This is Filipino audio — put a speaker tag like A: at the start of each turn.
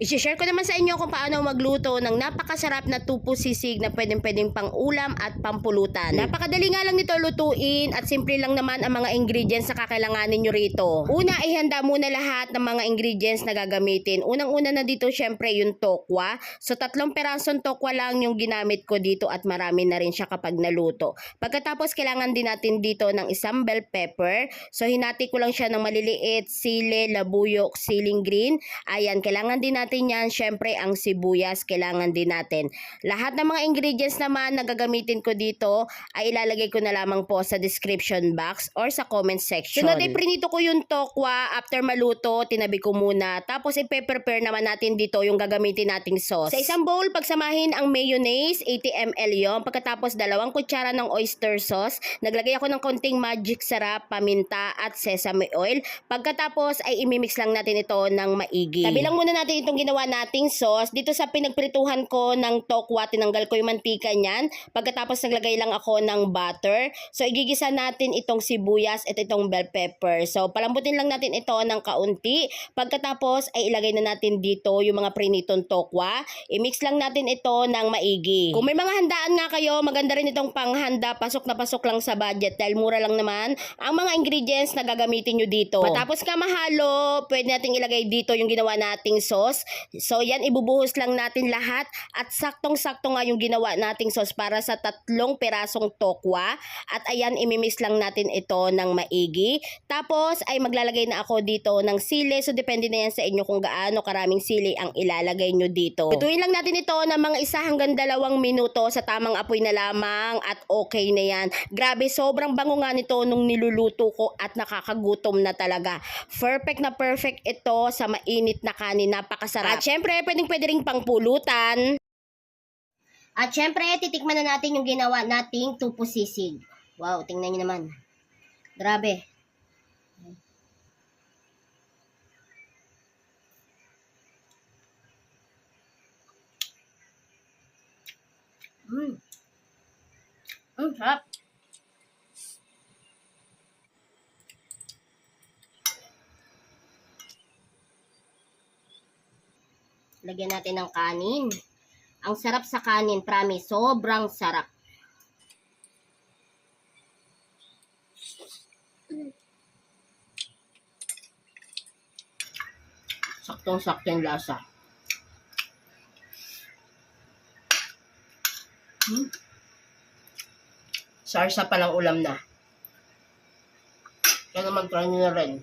A: I-share ko naman sa inyo kung paano magluto ng napakasarap na tupo sisig na pwedeng pwedeng pang ulam at pampulutan. Napakadali nga lang nito lutuin at simple lang naman ang mga ingredients na kakailanganin nyo rito. Una, ihanda muna lahat ng mga ingredients na gagamitin. Unang-una na dito syempre yung tokwa. So tatlong perasong tokwa lang yung ginamit ko dito at marami na rin siya kapag naluto. Pagkatapos kailangan din natin dito ng isang bell pepper. So hinati ko lang siya ng maliliit, sili, labuyok, siling green. Ayan, kailangan din natin yan. Syempre, ang sibuyas, kailangan din natin. Lahat ng mga ingredients naman na gagamitin ko dito ay ilalagay ko na lamang po sa description box or sa comment section. Sunod ay prinito ko yung tokwa. After maluto, tinabi ko muna. Tapos ipe-prepare naman natin dito yung gagamitin nating sauce. Sa isang bowl, pagsamahin ang mayonnaise, 80 ml yon. Pagkatapos, dalawang kutsara ng oyster sauce. Naglagay ako ng konting magic sarap, paminta at sesame oil. Pagkatapos ay imimix lang natin ito ng maigi. Tabi lang muna natin itong ginawa nating sauce. Dito sa pinagprituhan ko ng tokwa, tinanggal ko yung mantika niyan. Pagkatapos naglagay lang ako ng butter. So igigisa natin itong sibuyas at itong bell pepper. So palambutin lang natin ito ng kaunti. Pagkatapos ay ilagay na natin dito yung mga prinitong tokwa. I-mix lang natin ito ng maigi. Kung may mga handaan nga kayo, maganda rin itong panghanda. Pasok na pasok lang sa budget dahil mura lang naman ang mga ingredients na gagamitin nyo dito. Matapos ka mahalo, pwede nating ilagay dito yung ginawa nating sauce. So yan, ibubuhos lang natin lahat at saktong-sakto nga yung ginawa nating sauce para sa tatlong perasong tokwa. At ayan, imimiss lang natin ito ng maigi. Tapos ay maglalagay na ako dito ng sili. So depende na yan sa inyo kung gaano karaming sili ang ilalagay nyo dito. Ituin lang natin ito ng mga isa hanggang dalawang minuto sa tamang apoy na lamang at okay na yan. Grabe, sobrang bango nga nito nung niluluto ko at nakakagutom na talaga. Perfect na perfect ito sa mainit na kanin. Napakasarap. At syempre, pwedeng pwede rin pangpulutan. At syempre, titikman na natin yung ginawa nating tupo sisig. Wow, tingnan nyo naman. Grabe. Mm. Mm, sarap. Lagyan natin ng kanin. Ang sarap sa kanin, promise. Sobrang sarap. Saktong-sakto yung lasa. Hmm? Sarsa palang ulam na. Kaya mag-try nyo na rin.